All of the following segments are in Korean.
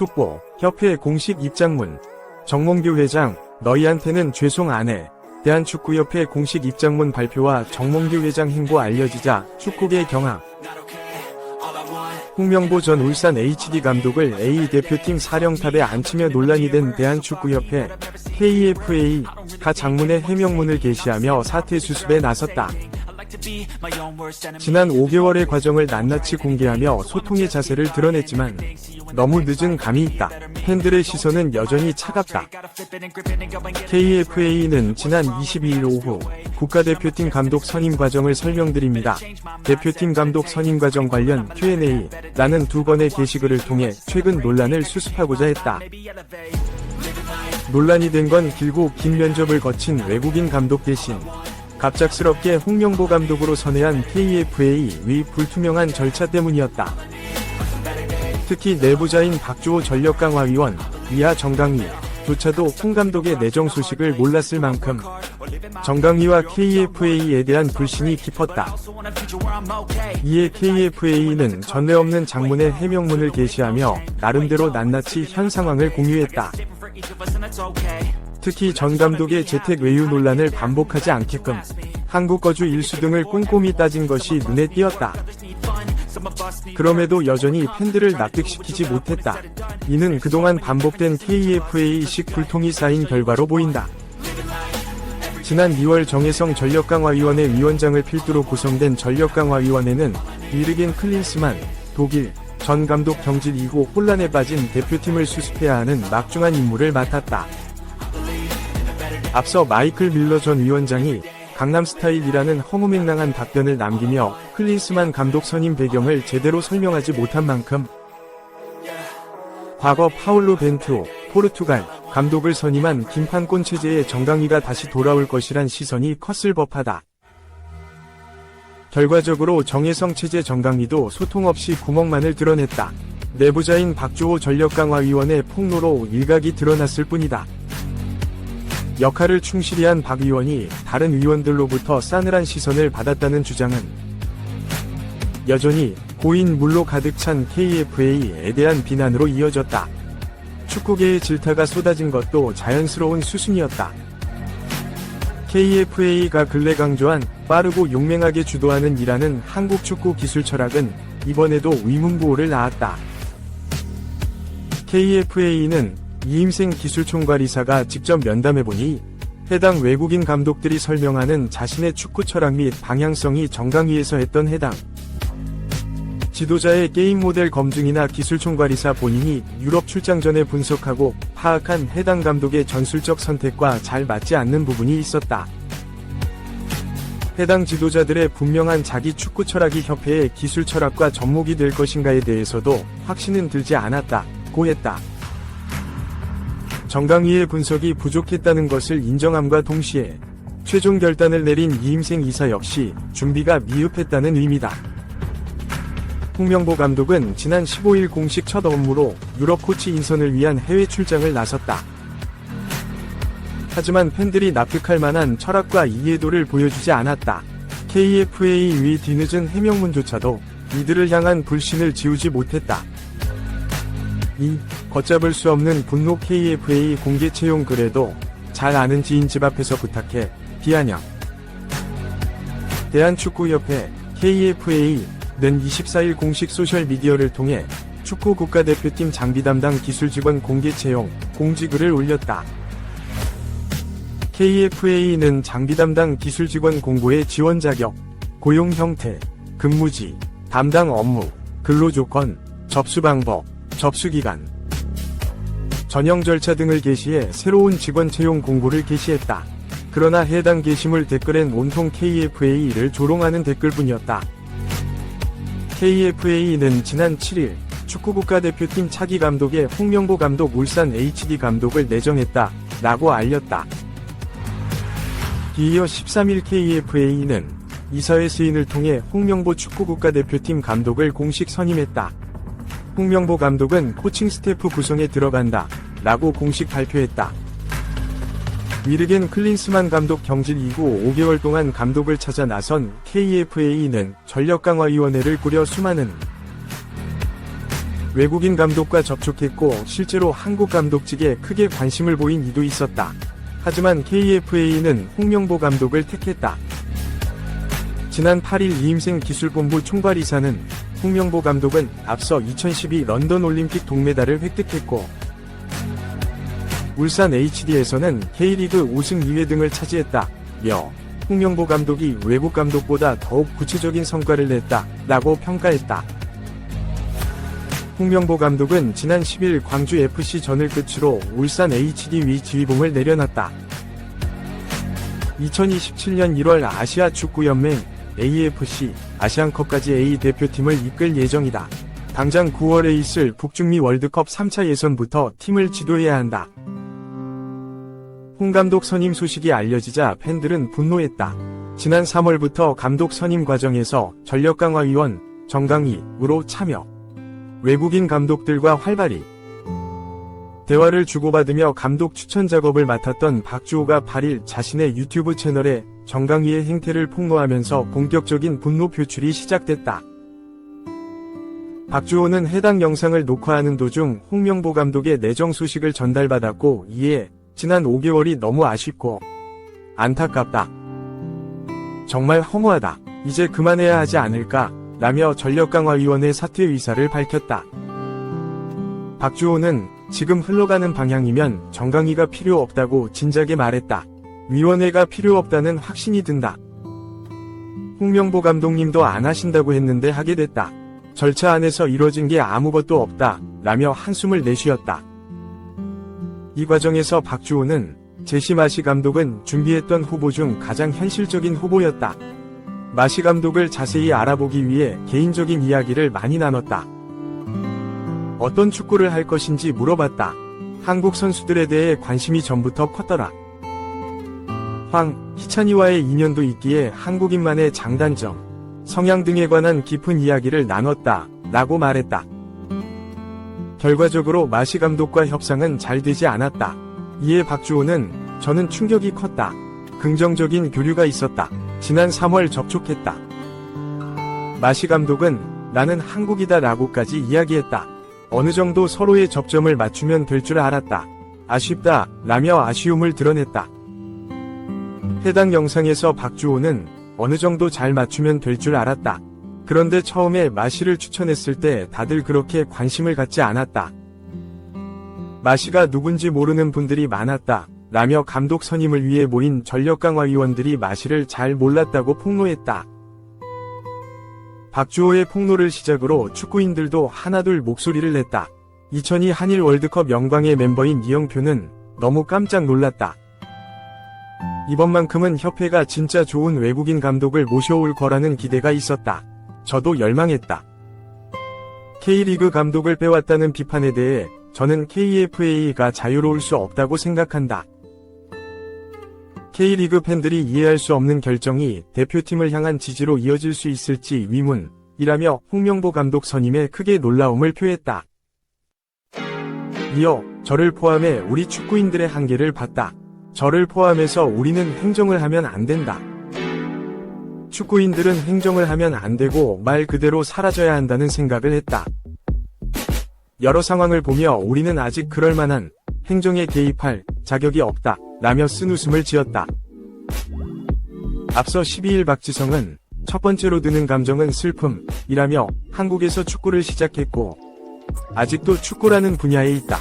속보, 협회 공식 입장문. 정몽규 회장, 너희한테는 죄송 안 해. 대한축구협회 공식 입장문 발표와 정몽규 회장 행보 알려지자 축구계 경악. 홍명보 전 울산 HD 감독을 A 대표팀 사령탑에 앉히며 논란이 된 대한축구협회 KFA 가 장문의 해명문을 게시하며 사태 수습에 나섰다. 지난 5개월의 과정을 낱낱이 공개하며 소통의 자세를 드러냈지만 너무 늦은 감이 있다. 팬들의 시선은 여전히 차갑다. KFA는 지난 22일 오후 국가대표팀 감독 선임 과정을 설명드립니다. 대표팀 감독 선임 과정 관련 Q&A 라는 두 건의 게시글을 통해 최근 논란을 수습하고자 했다. 논란이 된 건 길고 긴 면접을 거친 외국인 감독 대신 갑작스럽게 홍명보 감독으로 선회한 KFA 위 불투명한 절차 때문이었다. 특히 내부자인 박주호 전력강화위원, 이하 정강위, 조차도 홍 감독의 내정 소식을 몰랐을 만큼 정강위와 KFA에 대한 불신이 깊었다. 이에 KFA는 전례 없는 장문의 해명문을 게시하며 나름대로 낱낱이 현 상황을 공유했다. 특히 전 감독의 재택 외유 논란을 반복하지 않게끔 한국 거주 일수 등을 꼼꼼히 따진 것이 눈에 띄었다. 그럼에도 여전히 팬들을 납득시키지 못했다. 이는 그동안 반복된 KFA식 불통이 쌓인 결과로 보인다. 지난 2월 정혜성 전력강화위원회 위원장을 필두로 구성된 전력강화위원회는 위르겐 클린스만, 독일, 전 감독 경질 이후 혼란에 빠진 대표팀을 수습해야 하는 막중한 임무를 맡았다. 앞서 마이클 밀러 전 위원장이 강남 스타일이라는 허무맹랑한 답변을 남기며 클린스만 감독 선임 배경을 제대로 설명하지 못한 만큼 과거 파울로 벤투, 포르투갈 감독을 선임한 김판권 체제의 정강이가 다시 돌아올 것이란 시선이 컸을 법하다. 결과적으로 정혜성 체제 정강이도 소통 없이 구멍만을 드러냈다. 내부자인 박주호 전력강화위원의 폭로로 일각이 드러났을 뿐이다. 역할을 충실히 한 박 의원이 다른 의원들로부터 싸늘한 시선을 받았다는 주장은 여전히 고인 물로 가득 찬 KFA에 대한 비난으로 이어졌다. 축구계의 질타가 쏟아진 것도 자연스러운 수순이었다. KFA가 근래 강조한 빠르고 용맹하게 주도하는 일하는 한국 축구 기술 철학은 이번에도 위문구호를 낳았다. KFA는 이임생 기술총괄이사가 직접 면담해보니 해당 외국인 감독들이 설명하는 자신의 축구 철학 및 방향성이 정강위에서 했던 해당 지도자의 게임 모델 검증이나 기술총괄이사 본인이 유럽 출장 전에 분석하고 파악한 해당 감독의 전술적 선택과 잘 맞지 않는 부분이 있었다. 해당 지도자들의 분명한 자기 축구 철학이 협회의 기술 철학과 접목이 될 것인가에 대해서도 확신은 들지 않았다. 고 했다. 정강위의 분석이 부족했다는 것을 인정함과 동시에 최종 결단을 내린 이임생 이사 역시 준비가 미흡했다는 의미다. 홍명보 감독은 지난 15일 공식 첫 업무로 유럽 코치 인선을 위한 해외 출장을 나섰다. 하지만 팬들이 납득할 만한 철학과 이해도를 보여주지 않았다. KFA 위 뒤늦은 해명문조차도 이들을 향한 불신을 지우지 못했다. 이 걷잡을 수 없는 분노 KFA 공개 채용 글에도 잘 아는 지인 집 앞에서 부탁해 비아냥 대한축구협회 KFA는 24일 공식 소셜미디어를 통해 축구 국가대표팀 장비 담당 기술 직원 공개 채용 공지글을 올렸다. KFA는 장비 담당 기술 직원 공고의 지원 자격, 고용 형태, 근무지, 담당 업무, 근로 조건, 접수 방법, 접수 기간, 전형 절차 등을 게시해 새로운 직원 채용 공고를 게시했다. 그러나 해당 게시물 댓글엔 온통 KFA를 조롱하는 댓글뿐이었다. KFA는 지난 7일 축구 국가대표팀 차기 감독의 홍명보 감독 울산 HD 감독을 내정했다. 라고 알렸다. 뒤이어 13일 KFA는 이사회 스인을 통해 홍명보 축구 국가대표팀 감독을 공식 선임했다. 홍명보 감독은 코칭 스태프 구성에 들어간다. 라고 공식 발표했다. 위르겐 클린스만 감독 경질 이후 5개월 동안 감독을 찾아 나선 KFA는 전력강화위원회를 꾸려 수많은 외국인 감독과 접촉했고 실제로 한국 감독직에 크게 관심을 보인 이도 있었다. 하지만 KFA는 홍명보 감독을 택했다. 지난 8일 이임생 기술본부 총괄이사는 홍명보 감독은 앞서 2012 런던 올림픽 동메달을 획득했고 울산 HD에서는 K리그 우승 2회 등을 차지했다. 며 홍명보 감독이 외국 감독보다 더욱 구체적인 성과를 냈다. 라고 평가했다. 홍명보 감독은 지난 10일 광주 FC 전을 끝으로 울산 HD 위 지휘봉을 내려놨다. 2027년 1월 아시아 축구연맹 AFC 아시안컵까지 A 대표팀을 이끌 예정이다. 당장 9월에 있을 북중미 월드컵 3차 예선부터 팀을 지도해야 한다. 홍 감독 선임 소식이 알려지자 팬들은 분노했다. 지난 3월부터 감독 선임 과정에서 전력강화위원 정강희으로 참여. 외국인 감독들과 활발히 대화를 주고받으며 감독 추천 작업을 맡았던 박주호가 8일 자신의 유튜브 채널에 정강희의 행태를 폭로하면서 본격적인 분노 표출이 시작됐다. 박주호는 해당 영상을 녹화하는 도중 홍명보 감독의 내정 소식을 전달받았고 이에 지난 5개월이 너무 아쉽고 안타깝다. 정말 허무하다. 이제 그만해야 하지 않을까? 라며 전력강화위원회 사퇴 의사를 밝혔다. 박주호는 지금 흘러가는 방향이면 정강희가 필요 없다고 진작에 말했다. 위원회가 필요 없다는 확신이 든다. 홍명보 감독님도 안 하신다고 했는데 하게 됐다. 절차 안에서 이뤄진 게 아무것도 없다. 라며 한숨을 내쉬었다. 이 과정에서 박주호는 제시 마시 감독은 준비했던 후보 중 가장 현실적인 후보였다. 마시 감독을 자세히 알아보기 위해 개인적인 이야기를 많이 나눴다. 어떤 축구를 할 것인지 물어봤다. 한국 선수들에 대해 관심이 전부터 컸더라. 황, 희찬이와의 인연도 있기에 한국인만의 장단점, 성향 등에 관한 깊은 이야기를 나눴다. 라고 말했다. 결과적으로 마시 감독과 협상은 잘 되지 않았다. 이에 박주호는 저는 충격이 컸다. 긍정적인 교류가 있었다. 지난 3월 접촉했다. 마시 감독은 나는 한국이다 라고까지 이야기했다. 어느 정도 서로의 접점을 맞추면 될 줄 알았다. 아쉽다 라며 아쉬움을 드러냈다. 해당 영상에서 박주호는 어느 정도 잘 맞추면 될 줄 알았다. 그런데 처음에 마시를 추천했을 때 다들 그렇게 관심을 갖지 않았다. 마시가 누군지 모르는 분들이 많았다. 라며 감독 선임을 위해 모인 전력강화위원들이 마시를 잘 몰랐다고 폭로했다. 박주호의 폭로를 시작으로 축구인들도 하나둘 목소리를 냈다. 2002 한일 월드컵 영광의 멤버인 이영표는 너무 깜짝 놀랐다. 이번만큼은 협회가 진짜 좋은 외국인 감독을 모셔올 거라는 기대가 있었다. 저도 열망했다. K리그 감독을 빼왔다는 비판에 대해 저는 KFA가 자유로울 수 없다고 생각한다. K리그 팬들이 이해할 수 없는 결정이 대표팀을 향한 지지로 이어질 수 있을지 위문이라며 홍명보 감독 선임에 크게 놀라움을 표했다. 이어 저를 포함해 우리 축구인들의 한계를 봤다. 저를 포함해서 우리는 행정을 하면 안 된다. 축구인들은 행정을 하면 안 되고 말 그대로 사라져야 한다는 생각을 했다. 여러 상황을 보며 우리는 아직 그럴 만한 행정에 개입할 자격이 없다. 라며 쓴 웃음을 지었다. 앞서 12일 박지성은 첫 번째로 드는 감정은 슬픔 이라며 한국에서 축구를 시작했고 아직도 축구라는 분야에 있다.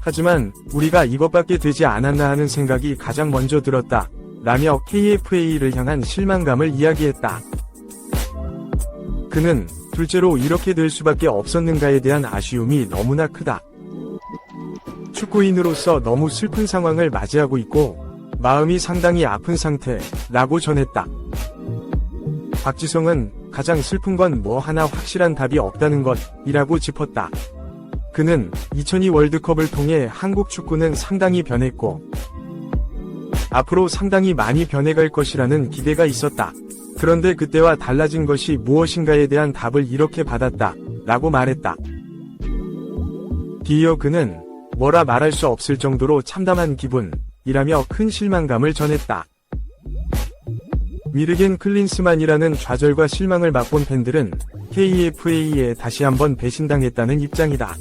하지만 우리가 이것밖에 되지 않았나 하는 생각이 가장 먼저 들었다. 라며 KFA를 향한 실망감을 이야기했다. 그는 둘째로 이렇게 될 수밖에 없었는가에 대한 아쉬움이 너무나 크다. 축구인으로서 너무 슬픈 상황을 맞이하고 있고 마음이 상당히 아픈 상태라고 전했다. 박지성은 가장 슬픈 건 뭐 하나 확실한 답이 없다는 것이라고 짚었다. 그는 2002 월드컵을 통해 한국 축구는 상당히 변했고 앞으로 상당히 많이 변해갈 것이라는 기대가 있었다. 그런데 그때와 달라진 것이 무엇인가에 대한 답을 이렇게 받았다. 라고 말했다. 뒤이어 그는 뭐라 말할 수 없을 정도로 참담한 기분이라며 큰 실망감을 전했다. 위르겐 클린스만이라는 좌절과 실망을 맛본 팬들은 KFA에 다시 한번 배신당했다는 입장이다.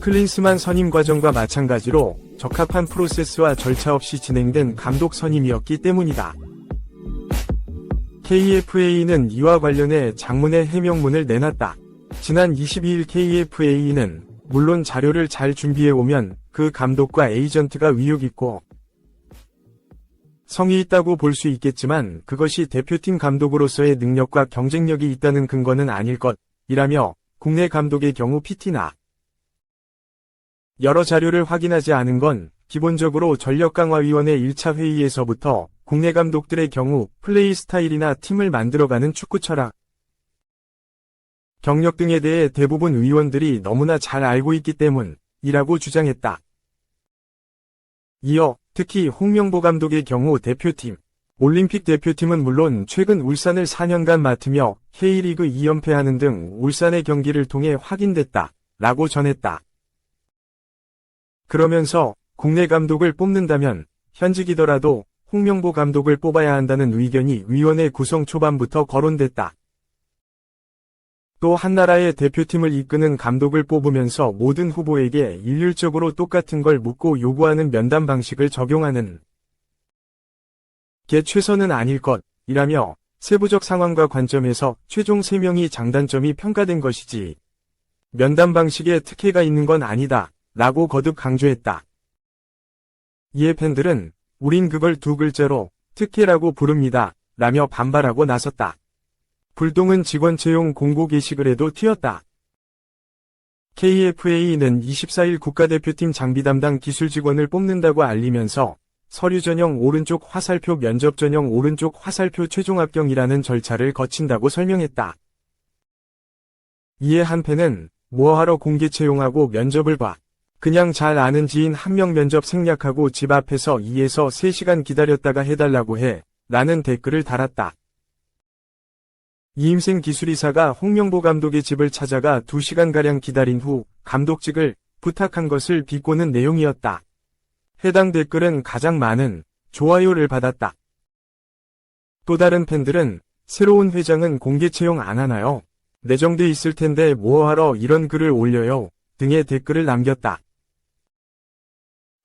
클린스만 선임 과정과 마찬가지로 적합한 프로세스와 절차 없이 진행된 감독 선임이었기 때문이다. KFA는 이와 관련해 장문의 해명문을 내놨다. 지난 22일 KFA는 물론 자료를 잘 준비해 오면 그 감독과 에이전트가 위력 있고 성이 있다고 볼 수 있겠지만 그것이 대표팀 감독으로서의 능력과 경쟁력이 있다는 근거는 아닐 것 이라며 국내 감독의 경우 PT나 여러 자료를 확인하지 않은 건 기본적으로 전력강화위원회 1차 회의에서부터 국내 감독들의 경우 플레이 스타일이나 팀을 만들어가는 축구 철학, 경력 등에 대해 대부분 의원들이 너무나 잘 알고 있기 때문이라고 주장했다. 이어 특히 홍명보 감독의 경우 대표팀, 올림픽 대표팀은 물론 최근 울산을 4년간 맡으며 K리그 2연패하는 등 울산의 경기를 통해 확인됐다. 라고 전했다. 그러면서 국내 감독을 뽑는다면 현직이더라도 홍명보 감독을 뽑아야 한다는 의견이 위원회 구성 초반부터 거론됐다. 또 한 나라의 대표팀을 이끄는 감독을 뽑으면서 모든 후보에게 일률적으로 똑같은 걸 묻고 요구하는 면담 방식을 적용하는 게 최선은 아닐 것이라며 세부적 상황과 관점에서 최종 3명이 장단점이 평가된 것이지 면담 방식에 특혜가 있는 건 아니다 라고 거듭 강조했다. 이에 팬들은 우린 그걸 두 글자로 특혜라고 부릅니다 라며 반발하고 나섰다. 불똥은 직원 채용 공고 게시글 에도 튀었다. KFA는 24일 국가대표팀 장비 담당 기술 직원을 뽑는다고 알리면서 서류 전형 오른쪽 화살표 면접 전형 오른쪽 화살표 최종 합격이라는 절차를 거친다고 설명했다. 이에 한 팬은 뭐하러 공개 채용하고 면접을 봐. 그냥 잘 아는 지인 한 명 면접 생략하고 집 앞에서 2에서 3시간 기다렸다가 해달라고 해. 라는 댓글을 달았다. 이임생 기술이사가 홍명보 감독의 집을 찾아가 2시간가량 기다린 후 감독직을 부탁한 것을 비꼬는 내용이었다. 해당 댓글은 가장 많은 좋아요를 받았다. 또 다른 팬들은 새로운 회장은 공개 채용 안 하나요? 내정돼 있을 텐데 뭐하러 이런 글을 올려요? 등의 댓글을 남겼다.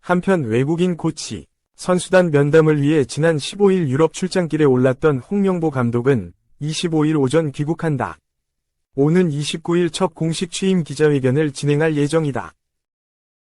한편 외국인 코치, 선수단 면담을 위해 지난 15일 유럽 출장길에 올랐던 홍명보 감독은 25일 오전 귀국한다. 오는 29일 첫 공식 취임 기자회견을 진행할 예정이다.